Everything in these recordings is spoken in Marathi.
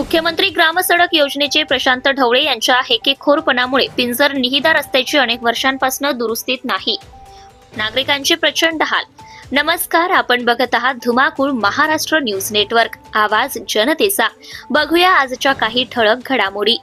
मुख्यमंत्री ग्रामसडक योजनेचे प्रशांत ढवळे यांच्या हेकेखोरपणामुळे पिंजर निहिदा रस्त्याची अनेक वर्षांपासून दुरुस्तीत नाही. नागरिकांचे प्रचंड हाल. नमस्कार आपण बघत आहात धुमाकूळ महाराष्ट्र न्यूज नेटवर्क. आवाज जनतेचा. बघूया आजच्या काही ठळक घडामोडी.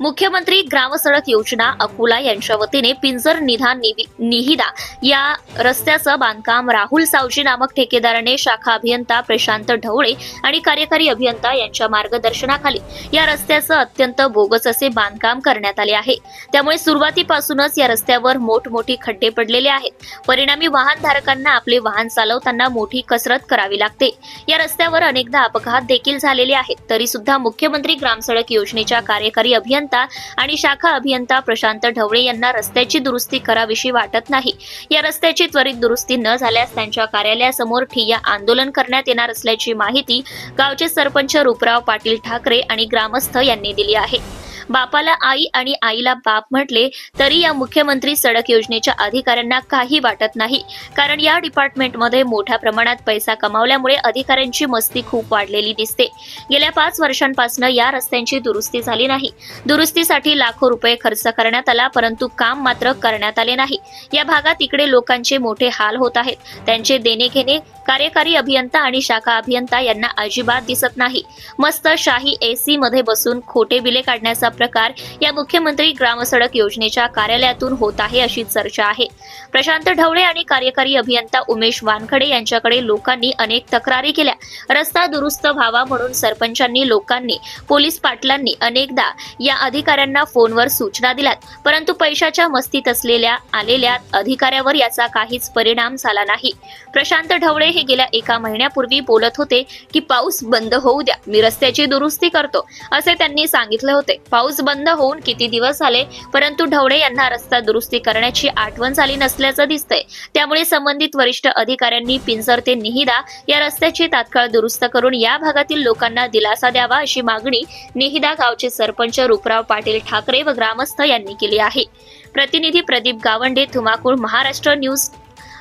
मुख्यमंत्री ग्रामसडक योजना अकोला यांच्या वतीने पिंजर निधान निहिदा या रस्त्याचं बांधकाम राहुल सावजी नामक ठेकेदाराने शाखा अभियंता प्रशांत ढवळे आणि कार्यकारी अभियंता यांच्या मार्गदर्शनाखाली या रस्त्याचं अत्यंत बोगस असे बांधकाम करण्यात आले आहे. त्यामुळे सुरुवातीपासूनच या रस्त्यावर मोठमोठी खड्डे पडलेले आहेत. परिणामी वाहनधारकांना आपले वाहन चालवताना मोठी कसरत करावी लागते. या रस्त्यावर अनेकदा अपघात देखील झालेले आहेत. तरी सुद्धा मुख्यमंत्री ग्रामसडक योजनेच्या कार्यकारी अभियंता आणि शाखा अभियंता प्रशांत ढवळे यांना रस्त्याची दुरुस्ती कराविषयी वाटत नाही. या रस्त्याची त्वरित दुरुस्ती न झाल्यास त्यांच्या कार्यालयासमोर ठिय्या आंदोलन करण्यात येणार असल्याची माहिती गावचे सरपंच रूपराव पाटील ठाकरे आणि ग्रामस्थ यांनी दिली आहे. बापाला आई आणि आईला बाप म्हटले तरी या मुख्यमंत्री सडक योजनेच्या अधिकाऱ्यांना काही वाटत नाही. कारण या डिपार्टमेंटमध्ये मोठ्या प्रमाणात पैसा कमावल्यामुळे अधिकाऱ्यांची मस्ती खूप वाढलेली दिसते. गेल्या पाच वर्षांपासून या रस्त्यांची दुरुस्ती झाली नाही. दुरुस्तीसाठी लाखो रुपये खर्च करण्यात आला परंतु काम मात्र करण्यात आले नाही. या भागात इकडे लोकांचे मोठे हाल होत आहेत. त्यांचे देणे घेणे कार्यकारी अभियंता आणि शाखा अभियंता यांना अजिबात दिसत नाही. मस्त शाही एसी मध्ये बसून खोटे बिले काढण्याचा प्रकार या मुख्यमंत्री ग्रामसडक योजनेच्या कार्यालयातून होत आहे अशी चर्चा आहे. प्रशांत ढवळे आणि कार्यकारी अभियंता उमेश वानखडे यांच्याकडे लोकांनी अनेक तक्रारी केल्या. रस्ता दुरुस्त व्हावा म्हणून सरपंचांनी लोकांनी पोलीस पाटलांनी अनेकदा या अधिकाऱ्यांना फोनवर सूचना दिल्यात. परंतु पैशाच्या मस्तीत असलेल्या आलेल्या अधिकाऱ्यावर याचा काहीच परिणाम झाला नाही. प्रशांत ढवळे हे गेल्या एका महिन्यापूर्वी बोलत होते की पाऊस बंद होऊ द्या मी रस्त्याची दुरुस्ती करतो असे त्यांनी सांगितले होते. पाऊस बंद होऊन किती दिवस झाले परंतु ढवळे यांना रस्ता दुरुस्ती करण्याची आठवण झाली नसल्याचं दिसतंय. त्यामुळे संबंधित वरिष्ठ अधिकाऱ्यांनी पिंजर ते निहिदा या रस्त्याची तात्काळ दुरुस्त करून या भागातील लोकांना दिलासा द्यावा अशी मागणी निहिदा गावचे सरपंच रूपराव पाटील ठाकरे व ग्रामस्थ यांनी केली आहे. प्रतिनिधी प्रदीप गावंडे धुमाकूळ महाराष्ट्र न्यूज